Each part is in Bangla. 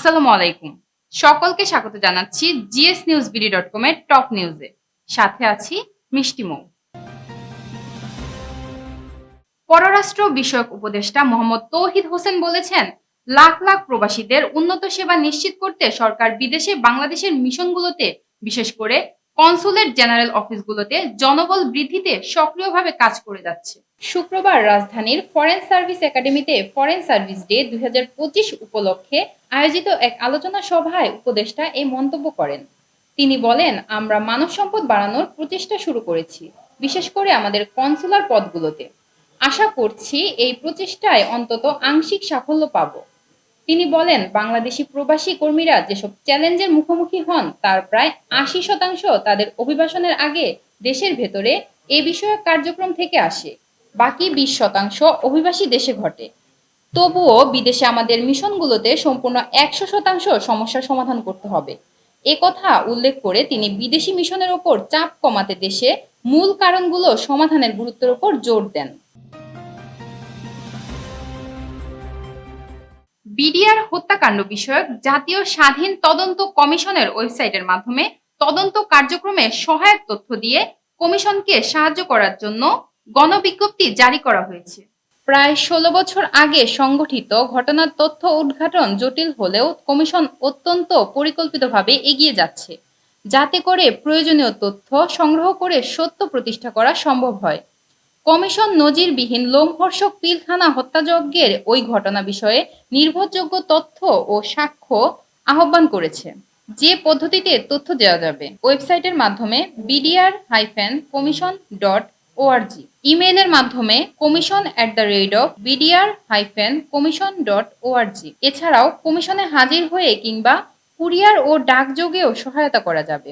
আসসালামু আলাইকুম। সকলকে স্বাগত জানাচ্ছি GS news BD dot com এর টপ নিউজে সাথে আছি মিষ্টি মৌ। পররাষ্ট্র বিষয়ক উপদেষ্টা মোহাম্মদ তৌহিদ হোসেন বলেছেন, লাখ লাখ প্রবাসীদের উন্নত সেবা নিশ্চিত করতে সরকার বিদেশে বাংলাদেশের মিশনগুলোতে, বিশেষ করে কনসুলেট জেনারেল অফিসগুলোতে জনবল বৃদ্ধিতে সক্রিয়ভাবে কাজ করে যাচ্ছে। শুক্রবার রাজধানীর ফরেন সার্ভিস একাডেমিতে ফরেন সার্ভিস ডে দুই হাজার পঁচিশ উপলক্ষে আয়োজিত এক আলোচনা সভায় উপদেষ্টা এই মন্তব্য করেন। তিনি বলেন, আমরা মানব সম্পদ বাড়ানোর প্রচেষ্টা শুরু করেছি, বিশেষ করে আমাদের কনসুলার পদগুলোতে। আশা করছি এই প্রচেষ্টায় অন্তত আংশিক সাফল্য পাব। তিনি বলেন, বাংলাদেশি প্রবাসী কর্মীরা যেসব চ্যালেঞ্জের মুখোমুখি হন, তার প্রায় আশি শতাংশ তাদের অভিবাসনের আগে দেশের ভেতরে এ বিষয়ক কার্যক্রম থেকে আসে। বাকি বিশ শতাংশ অভিবাসী দেশে ঘটে। তবুও বিদেশে আমাদের মিশনগুলোতে সম্পূর্ণ একশো শতাংশ সমস্যার সমাধান করতে হবে। এ কথা উল্লেখ করে তিনি বিদেশি মিশনের ওপর চাপ কমাতে দেশে মূল কারণগুলো সমাধানের গুরুত্বের ওপর জোর দেন। বিডিআর হত্যাকাণ্ড বিষয়ক জাতীয় স্বাধীন তদন্ত কমিশনের ওয়েবসাইটের মাধ্যমে তদন্ত কার্যক্রমে সহায়ক তথ্য দিয়ে কমিশনকে সাহায্য করার জন্য গণবিজ্ঞপ্তি জারি করা হয়েছে। প্রায় ষোলো বছর আগে সংগঠিত ঘটনার তথ্য উদ্ঘাটন জটিল হলেও কমিশন অত্যন্ত পরিকল্পিতভাবে এগিয়ে যাচ্ছে। যাতে করে প্রয়োজনীয় তথ্য সংগ্রহ করে সত্য প্রতিষ্ঠা করা সম্ভব হয়। কমিশন নজিরবিহীন লোমহর্ষক পিলখানা হত্যাযজ্ঞের ওই ঘটনা বিষয়ে নির্ভরযোগ্য তথ্য ও সাক্ষ্য আহ্বান করেছে। যে পদ্ধতিতে তথ্য দেওয়া যাবে, ওয়েবসাইটের মাধ্যমে BDR hyphen commission dot ORG ইমেইলের মাধ্যমে commission at the rate of BDR hyphen commission dot ORG এছাড়াও কমিশনে হাজির হয়ে কিংবা কুরিয়ার ও ডাকযোগেও সহায়তা করা যাবে।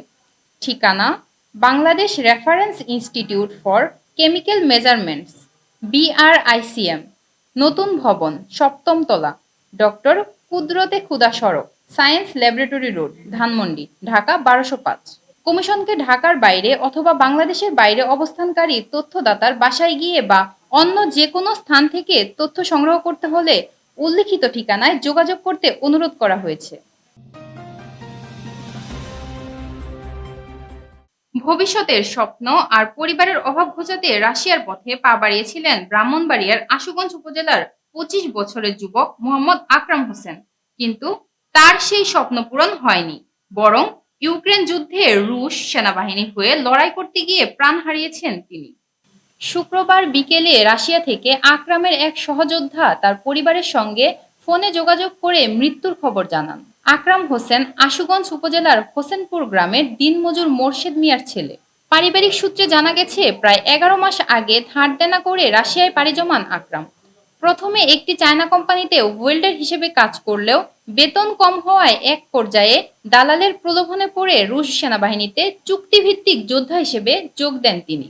ঠিকানা, Bangladesh reference institute for chemical measurements BRICM নতুন ভবন, সপ্তম তলা, ডক্টর কুদরতে খুদা সড়ক, science laboratory road, Dhanmondi, Dhaka বারোশো পাঁচ। কমিশনকে ঢাকার বাইরে অথবা বাংলাদেশের বাইরে অবস্থানকারী তথ্যদাতার বাসায় গিয়ে বা অন্য যে কোনো স্থান থেকে তথ্য সংগ্রহ করতে হলে উল্লিখিত ঠিকানায় যোগাযোগ করতে অনুরোধ করা হয়েছে। ভবিষ্যতের স্বপ্ন আর পরিবারের অভাব ঘোচাতে রাশিয়ার পথে পা বাড়িয়েছিলেন ব্রাহ্মণবাড়িয়ার আশুগঞ্জ উপজেলার পঁচিশ বছরের যুবক মোহাম্মদ আকরাম হোসেন। কিন্তু তার সেই স্বপ্ন পূরণ হয়নি, বরং ইউক্রেন যুদ্ধে রুশ সেনাবাহিনী হয়ে লড়াই করতে গিয়ে প্রাণ হারিয়েছেন তিনি। শুক্রবার বিকেলে রাশিয়া থেকে আকরামের এক সহযোদ্ধা তার পরিবারের সঙ্গে ফোনে যোগাযোগ করে মৃত্যুর খবর জানান। আকরাম হোসেন আশুগঞ্জ উপজেলার হোসেনপুর গ্রামের দিনমজুর মোর্শেদ মিয়ার ছেলে। পারিবারিক সূত্রে জানা গেছে, প্রায় এগারো মাস আগে ধার দেনা করে রাশিয়ায় পাড়ি জমান আকরাম। প্রথমে একটি চায়না কোম্পানিতে ওয়েল্ডার হিসেবে কাজ করলেও বেতন কম হওয়ায় এক পর্যায়ে দালালের প্রলোভনে পড়ে রুশ সেনাবাহিনীতে চুক্তিভিত্তিক যোদ্ধা হিসেবে যোগ দেন তিনি।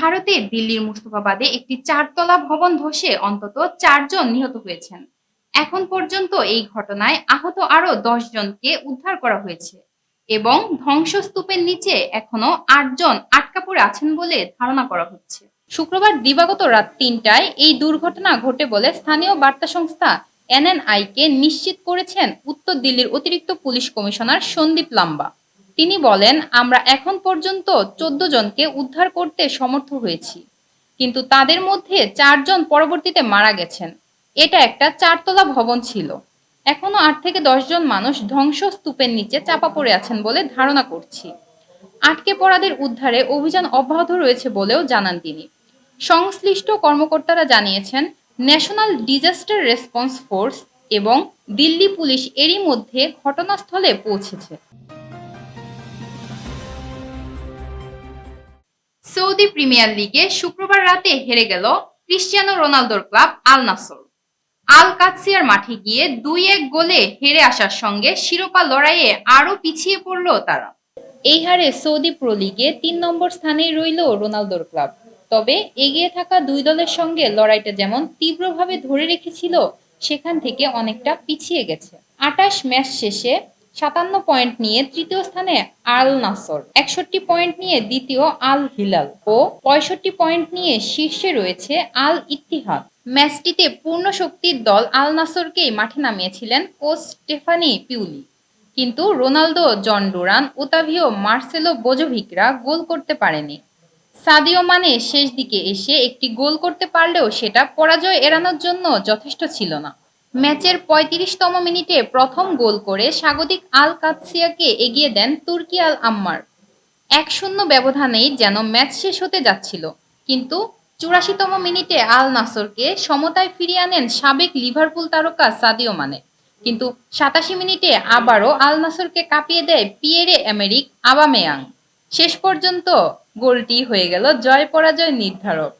ভারতের দিল্লির মুস্তফাবাদে একটি চারতলা ভবন ধসে অন্তত চারজন নিহত হয়েছেন। এখন পর্যন্ত এই ঘটনায় আহত আরও দশ জনকে উদ্ধার করা হয়েছে এবং ধ্বংসস্তূপের নিচে এখনও আটজন আটকা পড়ে আছেন বলে ধারণা করা হচ্ছে। শুক্রবার দিবাগত রাত তিনটায় এই দুর্ঘটনা ঘটে বলে স্থানীয় বার্তা সংস্থা এনএনআই কে নিশ্চিত করেছেন উত্তর দিল্লির অতিরিক্ত পুলিশ কমিশনার সন্দীপ লাম্বা। তিনি বলেন, আমরা এখন পর্যন্ত চোদ্দ জনকে উদ্ধার করতে সমর্থ হয়েছি, কিন্তু তাদের মধ্যে চারজন পরবর্তীতে মারা গেছেন। এটা একটা চারতলা ভবন ছিল। এখনও আট থেকে দশ জন মানুষ ধ্বংসস্তূপের নিচে চাপা পড়ে আছেন বলে ধারণা করছি। আটকে পড়াদের উদ্ধারে অভিযান অব্যাহত রয়েছে বলেও জানান তিনি। সংশ্লিষ্ট কর্মকর্তারা জানিয়েছেন, ন্যাশনাল ডিজাস্টার রেসপন্স ফোর্স এবং দিল্লি পুলিশ এরই মধ্যে ঘটনাস্থলে পৌঁছেছে। সৌদি প্রিমিয়ার লিগে শুক্রবার রাতে হেরে গেল ক্রিশ্চিয়ানো রোনালদোর ক্লাব আল নাসর। আল কাতসিয়ার মাঠে গিয়ে দুই এক গোলে হেরে আসার সঙ্গে শিরোপা লড়াইয়ে আরও পিছিয়ে পড়ল তারা। এই হারে সৌদি প্রো লিগে তিন নম্বর স্থানেই রইল রোনালদোর ক্লাব। তবে এগিয়ে থাকা দুই দলের সঙ্গে লড়াইটা যেমন তীব্রভাবে ধরে রেখেছিল, সেখান থেকে অনেকটা পিছিয়ে গেছে। আটাশ ম্যাচ শেষে সাতান্ন পয়েন্ট নিয়ে তৃতীয় স্থানে আল নাসর, একষট্টি পয়েন্ট নিয়ে দ্বিতীয় আল হিলাল ও পঁয়ষট্টি পয়েন্ট নিয়ে শীর্ষে রয়েছে আল ইতিহাদ ম্যাচটিতে পূর্ণ শক্তির দল আল নাসরকেই মাঠে নামিয়েছিলেন কোচ স্টেফানি পিউলি। কিন্তু Ronaldo, Jhon Duran Otavio Marcelo বোজোভিকরা goal করতে পারেনি। সাদিও মানে শেষ দিকে এসে একটি গোল করতে পারলেও সেটা পরাজয় এড়ানোর জন্য যথেষ্ট ছিল না। ম্যাচের পঁয়ত্রিশতম মিনিটে প্রথম গোল করে স্বাগতিক আল কাতসিয়াকে এগিয়ে দেন তুর্কি আল আম্মার এক শূন্য ব্যবধানেই যেন ম্যাচ শেষ হতে যাচ্ছিল। কিন্তু চুরাশিতম মিনিটে আল নাসরকে সমতায় ফিরিয়ে আনেন সাবেক লিভারপুল তারকা সাদিও মানে। কিন্তু সাতাশি মিনিটে আবারও আল নাসরকে কাঁপিয়ে দেয় পিয়েরে আমেরিক আবামেয়াং। শেষ পর্যন্ত গোলটি হয়ে গেল জয় পরাজয় নির্ধারক।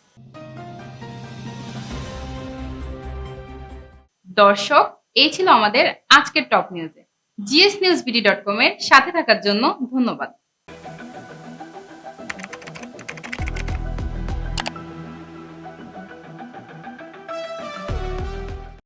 দর্শক, এই ছিল আমাদের আজকের টপ নিউজে। GS news BD dot com এর সাথে থাকার জন্য ধন্যবাদ।